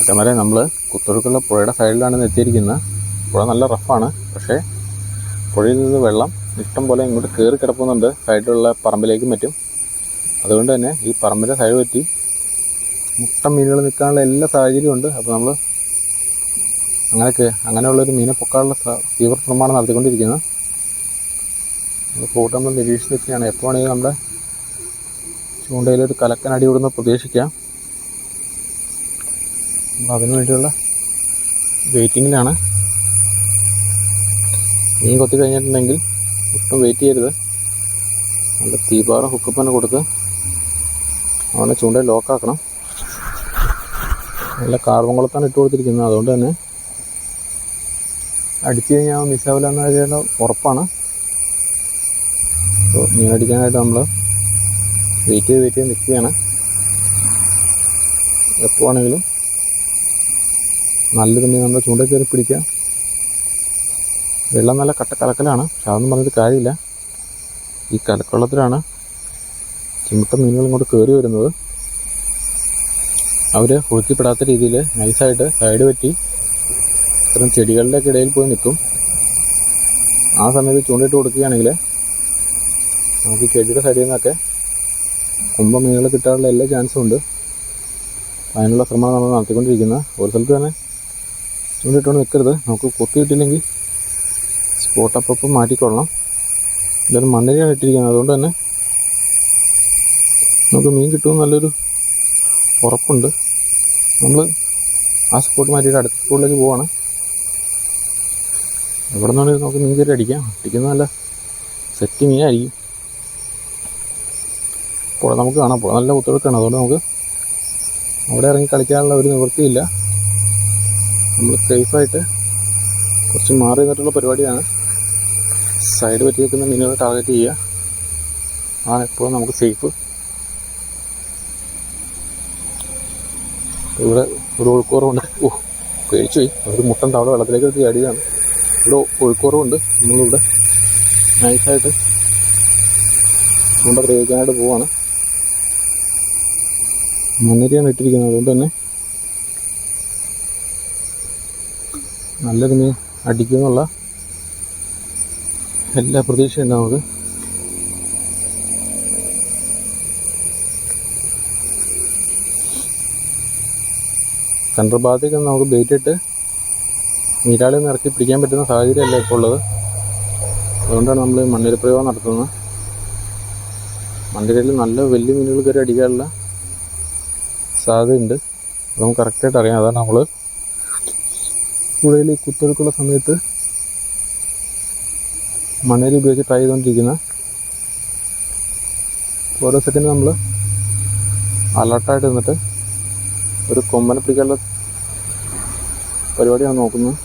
അക്കന്മാരെ നമ്മൾ കുത്തൊഴുക്കുള്ള പുഴയുടെ സൈഡിലാണ് എത്തിയിരിക്കുന്നത് പുഴ നല്ല റഫാണ്. പക്ഷേ പുഴയിൽ നിന്ന് വെള്ളം ഇഷ്ടം പോലെ ഇങ്ങോട്ട് കയറി കിടക്കുന്നുണ്ട് സൈഡിലുള്ള പറമ്പിലേക്കും പറ്റും. അതുകൊണ്ട് തന്നെ ഈ പറമ്പിന്റെ സൈഡ് പറ്റി മുട്ട മീനുകൾ നിൽക്കാനുള്ള എല്ലാ സാഹചര്യവും ഉണ്ട്. അപ്പോൾ നമ്മൾ അങ്ങനെയൊക്കെ അങ്ങനെയുള്ളൊരു മീനെ പൊക്കാനുള്ള തീവ്ര ശ്രമമാണ് നടത്തിക്കൊണ്ടിരിക്കുന്നത് നമ്മൾ പോട്ട് നമ്മൾ നിരീക്ഷിച്ച് എപ്പോൾ നമ്മുടെ ചൂണ്ടയിലൊരു കലക്കനടി വിടുന്ന പ്രതീക്ഷിക്കാം. അതിനു വേണ്ടിയുള്ള വെയിറ്റിങ്ങിലാണ് മീൻ കൊത്തി കഴിഞ്ഞിട്ടുണ്ടെങ്കിൽ ഒട്ടും വെയിറ്റ് ചെയ്യരുത്. നല്ല തീപാറ ഹുക്കപ്പനെ കൊടുത്ത് അവനെ ചൂണ്ട ലോക്കാക്കണം നല്ല കാർബൺ കുളത്താണ് ഇട്ട് കൊടുത്തിരിക്കുന്നത്. അതുകൊണ്ട് തന്നെ അടിച്ചു കഴിഞ്ഞാൽ മിസ്സാവില്ല എന്ന കാര്യമുള്ള ഉറപ്പാണ്. അപ്പോൾ മീൻ അടിക്കാനായിട്ട് നമ്മൾ വെയിറ്റ് ചെയ്ത് വെയിറ്റ് ചെയ്ത് നിൽക്കുകയാണ് എപ്പോൾ ആണെങ്കിലും തുണി നമ്മൾ ചൂണ്ടയിൽ കയറി പിടിക്കുക. വെള്ളം നല്ല കട്ട കലക്കലാണ് പക്ഷെ അതൊന്നും പറഞ്ഞിട്ട് കാര്യമില്ല. ഈ കലക്കുള്ളത്തിലാണ് ചിമിട്ട മീനുകൾ ഇങ്ങോട്ട് കയറി വരുന്നത്. അവർ ഒഴുക്കിപ്പെടാത്ത രീതിയിൽ നൈസായിട്ട് സൈഡ് പറ്റി ഇത്തരം ചെടികളുടെയൊക്കെ ഇടയിൽ പോയി നിൽക്കും. ആ സമയത്ത് ചൂണ്ടയിട്ട് കൊടുക്കുകയാണെങ്കിൽ നമുക്ക് ചെടിയുടെ സൈഡിൽ നിന്നൊക്കെ കുമ്പ മീനുകൾ കിട്ടാനുള്ള എല്ലാ ചാൻസും ഉണ്ട്. അതിനുള്ള ശ്രമമാണ് നമ്മൾ നടത്തിക്കൊണ്ടിരിക്കുന്നത്. ഒരു സ്ഥലത്ത് തന്നെ ചൂണ്ടിട്ടുകൊണ്ട് നിൽക്കരുത് നമുക്ക് കൊത്തി കിട്ടിയില്ലെങ്കിൽ സ്പോട്ട് അപ്പം മാറ്റിക്കൊള്ളണം. എന്തായാലും മണ്ണിലാണ് ഇട്ടിരിക്കുന്നത്. അതുകൊണ്ട് തന്നെ നമുക്ക് മീൻ കിട്ടുമെന്ന് നല്ലൊരു ഉറപ്പുണ്ട്. നമ്മൾ ആ സ്പോട്ട് മാറ്റിയിട്ട് അടുത്ത സ്പോട്ടിലേക്ക് പോവാണ്. എവിടെ നിന്നാണെങ്കിൽ നമുക്ക് മീൻ കയറി അടിക്കാം? അടിക്കുന്ന നല്ല സെറ്റ് മീനായിരിക്കും. പുഴ നമുക്ക് കാണാം. പുഴ നല്ല കുത്തൊഴുക്കാണ് അതുകൊണ്ട് നമുക്ക് അവിടെ ഇറങ്ങി കളിക്കാനുള്ള ഒരു നിവൃത്തിയില്ല. നമ്മൾ സേഫായിട്ട് കുറച്ച് മാറി നിന്നിട്ടുള്ള പരിപാടിയാണ്. സൈഡ് പറ്റി നിൽക്കുന്ന ടാർഗറ്റ് ചെയ്യുക. അതാണ് എപ്പോഴും നമുക്ക് സേഫ് ഇവിടെ ഒരു ഒഴുക്കുറവുണ്ട് ഓ പേടിച്ചു പോയി. ഒരു മുട്ടൻ തവള വെള്ളത്തിലേക്ക് എടുത്ത് ചാടിയതാണ്. ഇവിടെ ഒഴുക്കുറവുണ്ട് നമ്മളിവിടെ നൈസായിട്ട് ചൂണ്ട പ്രയോഗിക്കാനായിട്ട് പോവാണ്. മുന്നേറിയാണ് ഇട്ടിരിക്കുന്നത്. അതുകൊണ്ട് തന്നെ നല്ലൊരു മീൻ അടിക്കുമെന്നുള്ള എല്ലാ പ്രതീക്ഷയും നമുക്ക്. സെൻട്രൽ ഭാഗത്തേക്ക് നമുക്ക് ബെയ്റ്റിട്ട് നീരാളി ഒന്ന് ഇറക്കി പിടിക്കാൻ പറ്റുന്ന സാഹചര്യമല്ല ഇപ്പോൾ ഉള്ളത്. അതുകൊണ്ടാണ് നമ്മൾ മണ്ണിര പ്രയോഗം നടത്തുന്നത്. മണ്ണിരയിൽ നല്ല വലിയ മീനുകൾ കയറി അടിക്കാനുള്ള സാധ്യതയുണ്ട്. അത് നമുക്ക് കറക്റ്റായിട്ട് അറിയാം. അതാണ് നമ്മൾ പുഴയിൽ ഈ കുത്തൊഴുക്കുള്ള സമയത്ത് മണ്ണിൽ ഉപയോഗിച്ച് ട്രൈ ചെയ്തുകൊണ്ടിരിക്കുന്ന ഓരോ സെക്കൻഡ് നമ്മൾ അലർട്ടായിട്ട് നിന്നിട്ട് ഒരു കൊമ്പനെ പിടിക്കാനുള്ള പരിപാടിയാണ് നോക്കുന്നത്.